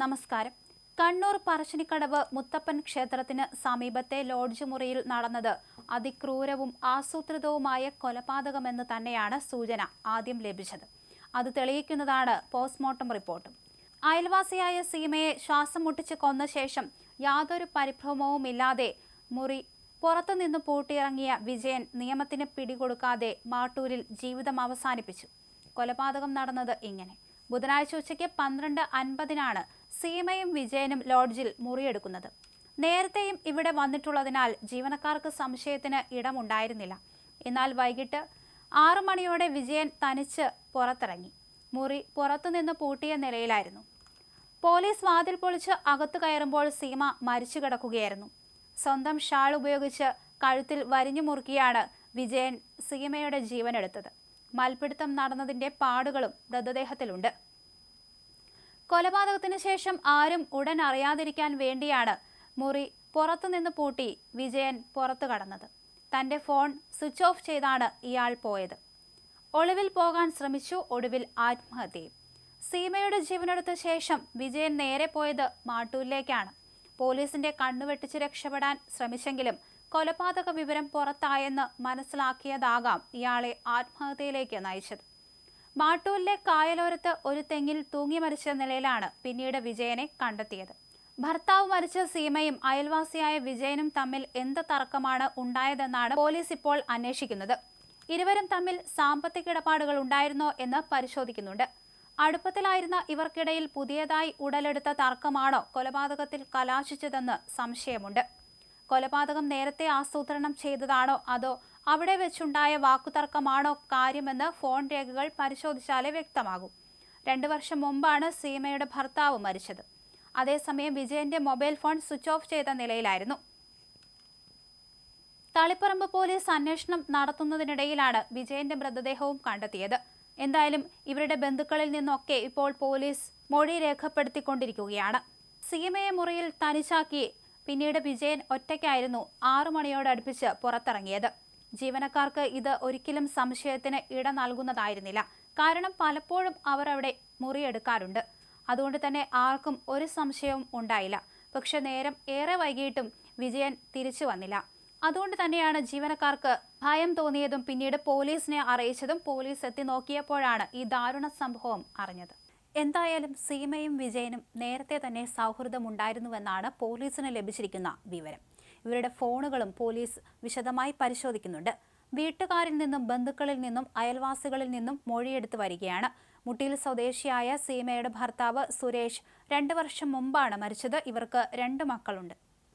നമസ്കാരം. കണ്ണൂർ പറശ്ശിനിക്കടവ് മുത്തപ്പൻ ക്ഷേത്രത്തിന് സമീപത്തെ ലോഡ്ജ് മുറിയിൽ നടന്നത് അതിക്രൂരവും ആസൂത്രിതവുമായ കൊലപാതകമെന്ന് തന്നെയാണ് സൂചന ആദ്യം ലഭിച്ചത്. അത് തെളിയിക്കുന്നതാണ് പോസ്റ്റ്മോർട്ടം റിപ്പോർട്ട്. അയൽവാസിയായ സീമയെ ശ്വാസം മുട്ടിച്ച് കൊന്ന ശേഷം യാതൊരു പരിഭ്രമവുമില്ലാതെ മുറി പുറത്തുനിന്ന് പൂട്ടിയിറങ്ങിയ വിജയൻ നിയമത്തിന് പിടികൊടുക്കാതെ മാട്ടൂരിൽ ജീവിതം അവസാനിപ്പിച്ചു. കൊലപാതകം നടന്നത് ഇങ്ങനെ. ബുധനാഴ്ച ഉച്ചയ്ക്ക് പന്ത്രണ്ട് അൻപതിനാണ് സീമയും വിജയനും ലോഡ്ജിൽ മുറിയെടുക്കുന്നത്. നേരത്തെയും ഇവിടെ വന്നിട്ടുള്ളതിനാൽ ജീവനക്കാർക്ക് സംശയത്തിന് ഇടമുണ്ടായിരുന്നില്ല. എന്നാൽ വൈകിട്ട് ആറു മണിയോടെ വിജയൻ തനിച്ച് പുറത്തിറങ്ങി. മുറി പുറത്തുനിന്ന് പൂട്ടിയ നിലയിലായിരുന്നു. പോലീസ് വാതിൽ പൊളിച്ച് അകത്തു കയറുമ്പോൾ സീമ മരിച്ചു കിടക്കുകയായിരുന്നു. സ്വന്തം ഷാൾ ഉപയോഗിച്ച് കഴുത്തിൽ വരിഞ്ഞു മുറുക്കിയാണ് വിജയൻ സീമയുടെ ജീവനെടുത്തത്. മൽപിടുത്തം നടന്നതിന്റെ പാടുകളും മൃതദേഹത്തിലുണ്ട്. കൊലപാതകത്തിന് ശേഷം ആരും ഉടൻ അറിയാതിരിക്കാൻ വേണ്ടിയാണ് മുറി പുറത്തുനിന്ന് പൂട്ടി വിജയൻ പുറത്തു കടന്നത്. തന്റെ ഫോൺ സ്വിച്ച് ഓഫ് ചെയ്താണ് ഇയാൾ പോയത്. ഒളിവിൽ പോകാൻ ശ്രമിച്ചു ഒടുവിൽ ആത്മഹത്യയും സീമയുടെ ജീവനെടുത്ത ശേഷം വിജയൻ നേരെ പോയത് മാട്ടൂരിലേക്കാണ്. പോലീസിന്റെ കണ്ണുവെട്ടിച്ച് രക്ഷപ്പെടാൻ ശ്രമിച്ചെങ്കിലും കൊലപാതക വിവരം പുറത്തായെന്ന് മനസ്സിലാക്കിയതാകാം ഇയാളെ ആത്മഹത്യയിലേക്ക് നയിച്ചത്. മാട്ടൂരിലെ കായലോരത്ത് ഒരു തെങ്ങിൽ തൂങ്ങി മരിച്ച നിലയിലാണ് പിന്നീട് വിജയനെ കണ്ടെത്തിയത്. ഭർത്താവ് മരിച്ച സീമയും അയൽവാസിയായ വിജയനും തമ്മിൽ എന്ത് തർക്കമാണ് ഉണ്ടായതെന്നാണ് പോലീസ് ഇപ്പോൾ അന്വേഷിക്കുന്നത്. ഇരുവരും തമ്മിൽ സാമ്പത്തിക ഇടപാടുകൾ ഉണ്ടായിരുന്നോ എന്ന് പരിശോധിക്കുന്നുണ്ട്. അടുപ്പത്തിലായിരുന്ന ഇവർക്കിടയിൽ പുതിയതായി ഉടലെടുത്ത തർക്കമാണോ കൊലപാതകത്തിൽ കലാശിച്ചതെന്ന് സംശയമുണ്ട്. കൊലപാതകം നേരത്തെ ആസൂത്രണം ചെയ്തതാണോ അതോ അവിടെ വെച്ചുണ്ടായ വാക്കുതർക്കമാണോ കാര്യമെന്ന് ഫോൺ രേഖകൾ പരിശോധിച്ചാലേ വ്യക്തമാകും. രണ്ടു വർഷം മുമ്പാണ് സീമയുടെ ഭർത്താവ് മരിച്ചത്. അതേസമയം വിജയന്റെ മൊബൈൽ ഫോൺ സ്വിച്ച് ഓഫ് ചെയ്ത നിലയിലായിരുന്നു. തളിപ്പറമ്പ് പോലീസ് അന്വേഷണം നടത്തുന്നതിനിടയിലാണ് വിജയന്റെ മൃതദേഹവും കണ്ടെത്തിയത്. എന്തായാലും ഇവരുടെ ബന്ധുക്കളിൽ നിന്നൊക്കെ ഇപ്പോൾ പോലീസ് മൊഴി രേഖപ്പെടുത്തിക്കൊണ്ടിരിക്കുകയാണ്. സീമയെ മുറിയിൽ തനിച്ചാക്കി. പിന്നീട് വിജയൻ ഒറ്റയ്ക്കായിരുന്നു ആറു മണിയോടടുപ്പിച്ച് പുറത്തിറങ്ങിയത്. ജീവനക്കാർക്ക് ഇത് ഒരിക്കലും സംശയത്തിന് ഇട നൽകുന്നതായിരുന്നില്ല. കാരണം പലപ്പോഴും അവർ അവിടെ മുറിയെടുക്കാറുണ്ട്. അതുകൊണ്ട് തന്നെ ആർക്കും ഒരു സംശയവും ഉണ്ടായില്ല. പക്ഷെ നേരം ഏറെ വൈകിയിട്ടും വിജയൻ തിരിച്ചു വന്നില്ല. അതുകൊണ്ട് തന്നെയാണ് ജീവനക്കാർക്ക് ഭയം തോന്നിയതും പിന്നീട് പോലീസിനെ അറിയിച്ചതും പോലീസ് എത്തി നോക്കിയപ്പോഴാണ് ഈ ദാരുണ സംഭവം അറിഞ്ഞത്. എന്തായാലും സീമയും വിജയനും നേരത്തെ തന്നെ സൗഹൃദമുണ്ടായിരുന്നുവെന്നാണ് പോലീസിന് ലഭിച്ചിരിക്കുന്ന വിവരം. ഇവരുടെ ഫോണുകളും പോലീസ് വിശദമായി പരിശോധിക്കുന്നുണ്ട്. വീട്ടുകാരിൽ നിന്നും ബന്ധുക്കളിൽ നിന്നും അയൽവാസികളിൽ നിന്നും മൊഴിയെടുത്ത് വരികയാണ്. മുട്ടിയിൽ സ്വദേശിയായ സീമയുടെ ഭർത്താവ് സുരേഷ് രണ്ടു വർഷം മുമ്പാണ് മരിച്ചത്. ഇവർക്ക് രണ്ട് മക്കളുണ്ട്.